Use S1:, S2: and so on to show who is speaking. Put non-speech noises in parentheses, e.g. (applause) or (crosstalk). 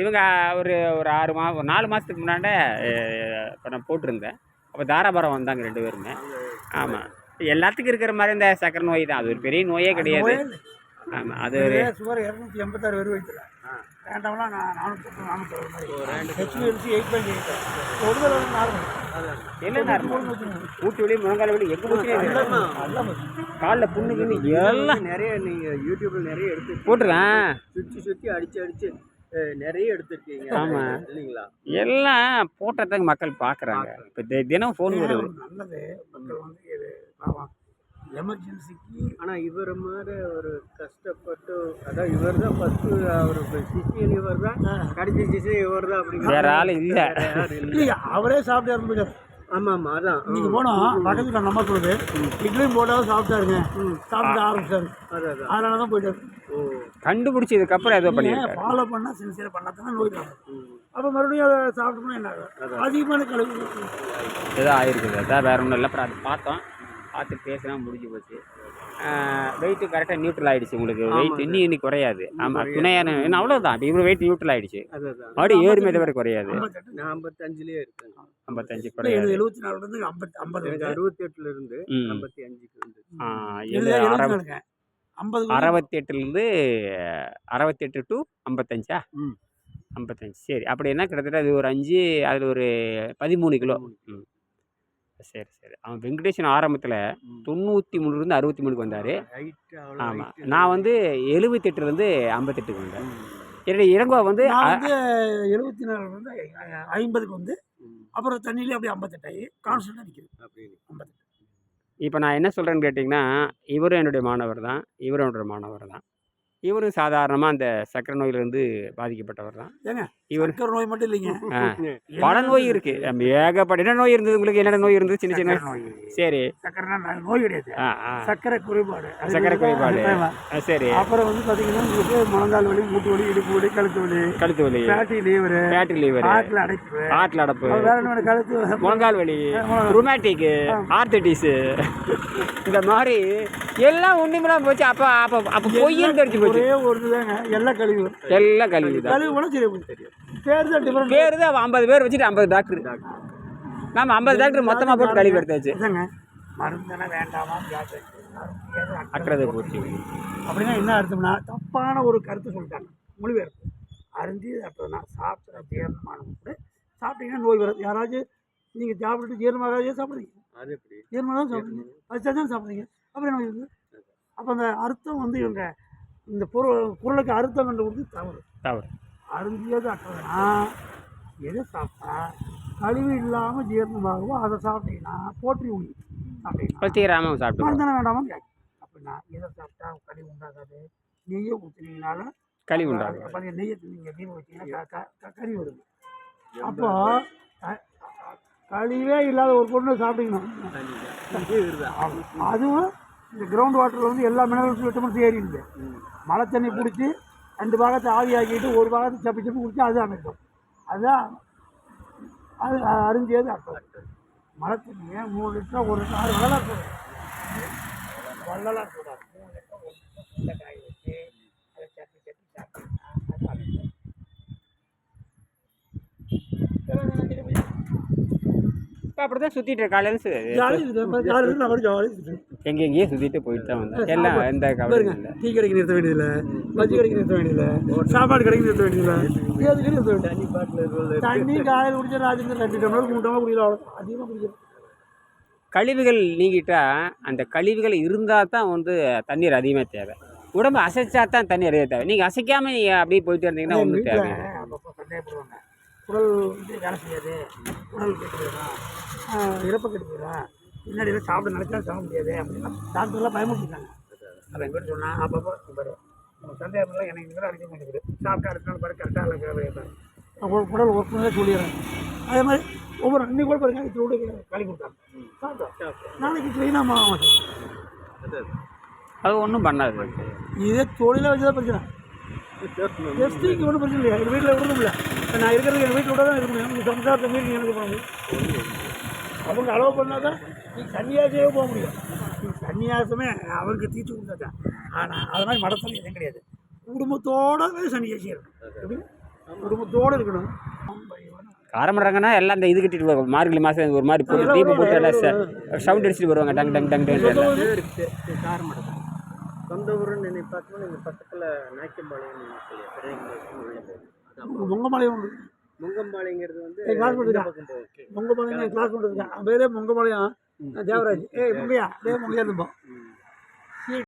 S1: இவங்க ஒரு ஒரு ஆறு மா ஒரு நாலு மாதத்துக்கு முன்னாடி இப்போ நான் போட்டிருந்தேன். அப்போ தாராபுரம் வந்தாங்க ரெண்டு பேருமே. ஆமாம் எல்லாத்துக்கும் இருக்கிற மாதிரி இந்த சக்கரை நோய் தான். அது ஒரு பெரிய நோயே கிடையாது. ஆமாம் அது ஒரு
S2: சுமார் இரநூத்தி எண்பத்தாறு பேர் வைத்துல. வேண்டாம்லாம் நான் நானூற்றி நானூற்றி அறுபது மாதிரி ஹெச்பிஎல்சி எயிட் பாயிண்ட் எயிட் ஒரு நார்மல்
S1: என்ன ஊட்டி வலி முழங்கால வலி எங்கே போச்சு காலில் புண்ணு கிண்ணு எல்லாம்.
S3: நிறைய நீங்க யூடியூப்ல நிறைய எடுத்து
S1: போட்டிருக்கேன்.
S3: சுற்றி சுற்றி அடிச்சு அடிச்சு அஹ், நிறைய எடுத்திருக்கீங்க.
S1: ஆமா.
S3: இல்லைங்களா?
S1: எல்லாம் போட்டதுக்கு மக்கள் பார்க்குறாங்க இப்போ தினம் ஃபோன் வருது.
S2: நல்லது. மக்கள் வந்து இது பாவம் எமர்ஜென்சிக்கு
S3: ஆனா இவர் மாதிரி ஒரு கஷ்டப்பட்டு அதான் இவர் தான் ஃபர்ஸ்ட் அவர் சிசியன் இவர் தான் கடைசி சிசியன் இவர் தான் அப்படிங்கிற
S1: வேற ஆள் இல்லை.
S2: இல்லையா? அவரே சாப்பிட்டு இறந்து போயிட்டார்
S3: ஆமா ஆமா அதான்.
S2: இன்னைக்கு போனோம் பக்கத்துல நம்ம சொல்லுது இட்லியும் போட்டாலும் சாப்பிட்டாருங்க. சாப்பிட்டு ஆரம்பிச்சாரு.
S3: அதான் அதான்.
S2: அதனால தான் போயிட்டாரு.
S3: ஓ.
S1: கண்டுபிடிச்சதுக்கப்புறம் ஏதோ பண்ணியிருக்காரு.
S2: ஃபாலோ பண்ணால் சின்சியராக பண்ணால் தான் நோய் அப்போ மறுபடியும் அதை சாப்பிட்டோம்னா என்ன ஆகும்? அதிகமான கழிவு
S1: ஏதோ ஆயிருக்குது. அதான் வேற ஒன்றும் இல்லை. அப்புறம் அது பார்த்தோம். பார்த்து பேசினா முடிஞ்சு போச்சு. வெயிட்டு கரெக்டாக நியூட்ரல் ஆயிடுச்சு உங்களுக்கு. வெயிட் இன்னும் இன்னி குறையாது. ஆமாம் துணையான அவ்வளோதான் இவ்வளோ வெயிட் நியூட்ரல்
S3: அதான்.
S1: மறுபடியும் ஏறுமே தவிர குறையாது.
S3: நான் ஐம்பத்தஞ்சுலயே இருக்கேன்.
S1: ஐம்பத்தஞ்சு குறையாது
S2: எழுபத்தி நாலுலேருந்து ஐம்பத்தி ஐம்பது
S3: அறுபத்தி எட்டுல இருந்து
S1: ம்
S3: ஐம்பத்தி அஞ்சுக்கு வந்து
S1: ஆ,
S2: எழுபது
S1: எழு-
S2: எழுபத்தி
S1: அறுபது
S2: நாலுங்க ஐம்பது
S1: அறுபத்தெட்டுலேருந்து அறுபத்தெட்டு டு ஐம்பத்தஞ்சா?
S3: ம்.
S1: ஐம்பத்தஞ்சு. சரி அப்படின்னா கிட்டத்தட்ட அது ஒரு அஞ்சு அதில் ஒரு பதிமூணு கிலோ. ம். சரி சரி. அவன் வெங்கடேசன் ஆரம்பத்தில் தொண்ணூற்றி மூணுலேருந்து அறுபத்தி மூணுக்கு வந்தார் ஆமாம் நான் வந்து எழுபத்தெட்டுலேருந்து ஐம்பத்தெட்டுக்கு வந்தேன். என்னுடைய இளங்கோ வந்து
S2: எழுபத்தி நாலுலேருந்து ஐம்பதுக்கு வந்து அப்புறம் தண்ணியிலே அப்படியே ஐம்பத்தெட்டாயி நிற்கிது
S3: அப்படின்னு.
S2: ஐம்பத்தெட்டு.
S1: இப்போ நான் என்ன சொல்கிறேன்னு கேட்டிங்கன்னா இவரும் என்னுடைய மாணவர் தான். இவரும் என்னுடைய மாணவர் தான். இவரும் சாதாரணமாக அந்த சக்கரை நோயிலிருந்து பாதிக்கப்பட்டவர் தான்.
S2: ஏங்க
S1: இவர்
S2: சக்கரை நோய் மட்டும் இல்லைங்க. (laughs)
S1: பல நோய் இருக்குது ஏகப்பட்ட என்ன நோய் இருந்தது உங்களுக்கு? என்னென்ன நோய் இருந்தது? சின்ன சின்ன?
S2: சக்கரை நோய்.
S1: சரி.
S2: சக்கரைனா நோய் கிடையாது. சக்கரை குறைபாடு.
S1: சக்கரை குறைபாடு. சரி.
S2: அப்புறம் வந்து பார்த்தீங்கன்னா உங்களுக்கு முழங்கால் வலி மூட்டு வலி இடுப்பு வலி கழுத்து வலி
S1: கழுத்து வலி.
S2: ஃபேட்டி லிவர்
S1: ஃபேட்டி லிவர்
S2: ஆட்டில் அடைப்பு.
S1: ஆட்டில் அடப்பு.
S2: வேற என்ன கழுத்து
S1: முழங்கால் வலி. ருமேட்டிக்கு ஆர்த்தடிஸு இந்த மாதிரி எல்லாம் ஒன்றுமெல்லாம் போச்சு. அப்போ அப்போ அப்போ பொய்யும் தெரிஞ்சு போச்சு.
S2: ஒரே ஒரு எல்லாம் கழிவு.
S1: எல்லாம் கழிவு தான்
S2: கழிவு கூட சரி தெரியும். பேர் தான் டிஃபரெண்ட்
S1: பேர் தான் ஐம்பது பேர் வச்சுட்டு ஐம்பது டாக்டர் நாம ஐம்பது டாக்டர் மொத்தமாக போட்டு கழிவு எடுத்தாச்சு.
S2: மருந்தன வேண்டாமா? வியாதி
S1: அக்கறை போச்சு
S2: அப்படின்னா என்ன அர்த்தம்னா தப்பான ஒரு கருத்து சொல்லிட்டாங்க. மொழிபெயர்ப்பு. அருந்தி அப்படின்னா சாப்பிட்ற ஜீரணமான கூட சாப்பிட்டீங்கன்னா நோய் வராது. யாராச்சும் நீங்கள் சாப்பிட்டுட்டு ஜீரணமாகாதே சாப்பிட்றீங்க.
S3: அது எப்படி?
S2: ஜீரணமாக தான் சாப்பிட்றீங்க. அது தான் சாப்பிட்றீங்க. அப்புறம் என்ன அப்போ அந்த அர்த்தம் வந்து இவங்க இந்த பொருள் குரலுக்கு அர்த்தம் கண்டுபிடிச்சி தவறு.
S1: தவறு.
S2: அருந்தியது அற்றதுனா எதை சாப்பிட்டா? கழிவு இல்லாமல் ஜீரணமாகவோ அதை சாப்பிட்டீங்கன்னா போற்றி உண்ணி. சாப்பிட்டீங்கன்னா
S1: பச்சைராமன் சாப்பிட்டு
S2: மருந்தன வேண்டாமா கேட்கும் அப்படின்னா எதை சாப்பிட்டா கழிவு உண்டாகாது? நெய்யை ஊற்றுனீங்கனால
S1: கழிவு உண்டாகும்
S2: பாருங்க நெய்யை நீங்கள் தீபம் வச்சீங்கன்னா க- க- க- கறி வருது. அப்போ கழிவே இல்லாத ஒரு பொண்ணு சாப்பிட்டீங்கன்னா. அதுவும் இந்த கிரவுண்ட் வாட்டரில் வந்து எல்லா மினரல்ஸ் விட்டமின்ஸ் ஏறிடுது. மழை தண்ணி பிடிச்சி ரெண்டு பாகத்தை ஆவியாக்கிட்டு ஒரு பாகத்தை சப்பி சப்பி குடிச்சா அது அமைக்கும். அதுதான் அது அருந்தியது அர்த்தம். மழை தண்ணியை மூணு லிட்டர் ஒரு லிட்டர் ஆறு வள்ளலார் சொல்கிறார் வள்ளலார் சொல்கிறார் மூணு லிட்டர் ஒரு லிட்டர் காய வச்சு அதை சப்பி சப்பி சாப்பிட்டீங்கன்னா அது அமைக்கும்
S1: இப்போ அப்படி தான் சுற்றிட்டு காலையில்
S2: ஜாலியாக இருக்குது. ஜாலியாக இருக்குது நான் ஜாலியாக இருக்குது.
S1: எங்கெங்கேயோ சுற்றிட்டு போயிட்டு தான் வந்தேன். எல்லாம் எந்த கவலையும் இல்லை.
S2: டீ கடைக்கு நிறுத்த வேண்டியதில்லை பஜ்ஜி கடைக்கு நிறுத்த வேண்டியதில்லை சாப்பாடு கடைக்கு நிறுத்த வேண்டியதில்லை. எதுக்கு நிறுத்த வேண்டியது தண்ணி காலையில் குடிச்சா ராஜேந்திரன் ரெண்டு டம்ளர் மூணு டம்ளர் குடிக்கலாம் அதிகமாக குடிக்கிறோம்
S1: கழிவுகள் நீங்கிட்டா அந்த கழிவுகள் இருந்தால் தான் வந்து தண்ணீர் அதிகமாக தேவை. உடம்பு அசைச்சா தான் தண்ணி அதிக தேவை. நீங்கள் அசைக்காமல் நீங்கள் அப்படியே போயிட்டு இருந்தீங்கன்னா ஒன்றும் தேவை
S2: குடல் வந்து வேலை செய்யாது. குடல் கெட்டுதா இறப்ப கெட்டுதா பின்னாடி எல்லாம் சாப்பிட நினைச்சா சாப்பிட முடியாது அப்படின்னா டாக்டர்லாம் பயமுறுத்திட்டாங்க. அதை எங்கிட்ட சொன்னால் அப்பப்போ பாரு. நம்ம சந்தேகம்லாம் எனக்கு இங்கே அடிக்க மாட்டேங்குது. சாப்பிட்டு அடுத்த நாள் பாரு கரெக்டாக இல்லை குடல் ஒர்க் பண்ணவே சொல்லிடுறேன். அதே மாதிரி ஒவ்வொரு அன்னைக்கு கூட பாருங்க கூட களி கொடுத்தாங்க. சாப்பிட்டோம் நாளைக்கு க்ளீனாக மாட்டோம்
S1: அது ஒன்றும் பண்ணாது.
S2: இதே தொழிலாக வச்சு தான் பிரச்சனை டெஸ்டிங் ஒன்றும் பிரச்சனை இல்லையா? எங்கள் வீட்டில் விடணும் இல்லை நான் இருக்கிறது எங்கள் வீட்டில் விட தான் இருக்க முடியும். உங்கள் சம்சாரத்தை மீறி எனக்கு போக முடியும் அவங்க அலோவ் பண்ணால் தான் நீ சன்னியாசியே போக முடியும். நீ சன்னியாசமே அவருக்கு தீர்த்து கொடுத்தாச்சா ஆனால் அது மாதிரி மடத்தில் எதுவும் கிடையாது. குடும்பத்தோடவே சன்னியாசி இருக்கணும். குடும்பத்தோடு இருக்கணும்.
S1: காரமடங்கன்னா எல்லாம் அந்த இது கட்டிட்டு வருவாங்க மார்கழி மாதம் ஒரு மாதிரி போட்டு தீபம் போட்டு எல்லாம் சவுண்ட் அடிச்சுட்டு வருவாங்க. டங் டங் டங் டங் எல்லாம்
S3: காரமடை சொந்த ஊருன்னு நினை பார்த்தோம்னா இங்கே பக்கத்தில் நாய்க்கம்பாளையம்
S2: மொங்கமலை உண்டு
S3: முங்கம்பாளையங்கிறது வந்து
S2: மொங்கமலை கிளாஸ் பண்ணுறதுக்கு அவன் பேரே மொங்கமலையம் தேவராஜ். ஏய் மொங்கையா. டே மொங்கையா இருப்போம்.